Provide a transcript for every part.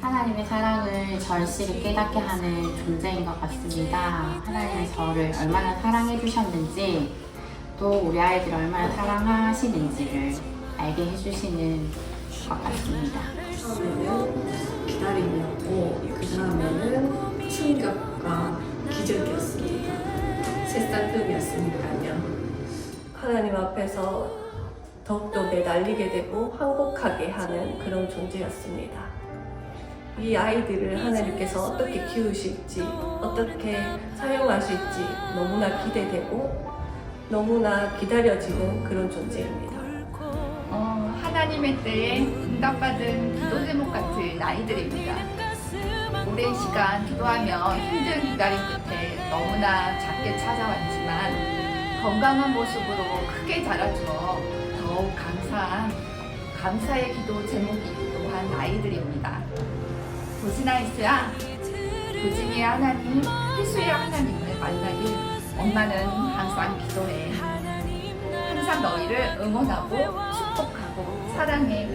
하나님의 사랑을 절실히 깨닫게 하는 존재인 것 같습니다. 하나님의 저를 얼마나 사랑해 주셨는지 또 우리 아이들 얼마나 사랑하시는지를 알게 해주시는 것 같습니다. 처음에는 기다림이었고 그 다음에는 충격과 기적이었습니다. 새싹 뜸이었으니까요. 하나님 앞에서 더욱더 매달리게 되고 항복하게 하는 그런 존재였습니다. 이 아이들을 하나님께서 어떻게 키우실지, 어떻게 사용하실지 너무나 기대되고 너무나 기다려지는 그런 존재입니다. 어, 하나님의 때에 응답받은 기도 제목 같은 아이들입니다. 오랜 시간 기도하며 힘든 기다림 끝에 너무나 작게 찾아왔지만 건강한 모습으로 크게 자라주어 더욱 감사한 감사의 기도 제목이기도 한 아이들입니다. 보시나이스야, 부진이의 하나님, 필수의 하나님을 만나길 엄마는 항상 기도해. 항상 너희를 응원하고 축복하고 사랑해.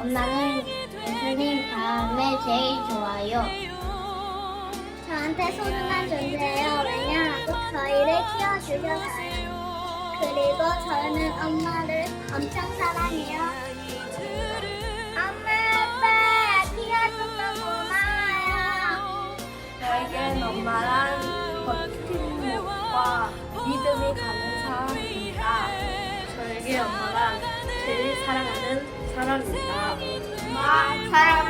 엄마는 예수님 다음에 제일 좋아요. 저한테 소중한 존재예요. 왜냐하고 저희를 키워주셨어요. 그리고 저는 엄마를 엄청 사랑해요. 엄마, 아빠, 키워줘서 고마워요. 나에겐 엄마란 버팀목과 믿음이 가는 사람입니다. 저에게 엄마란 제일 사랑하는 사람입니다. 엄마, 사랑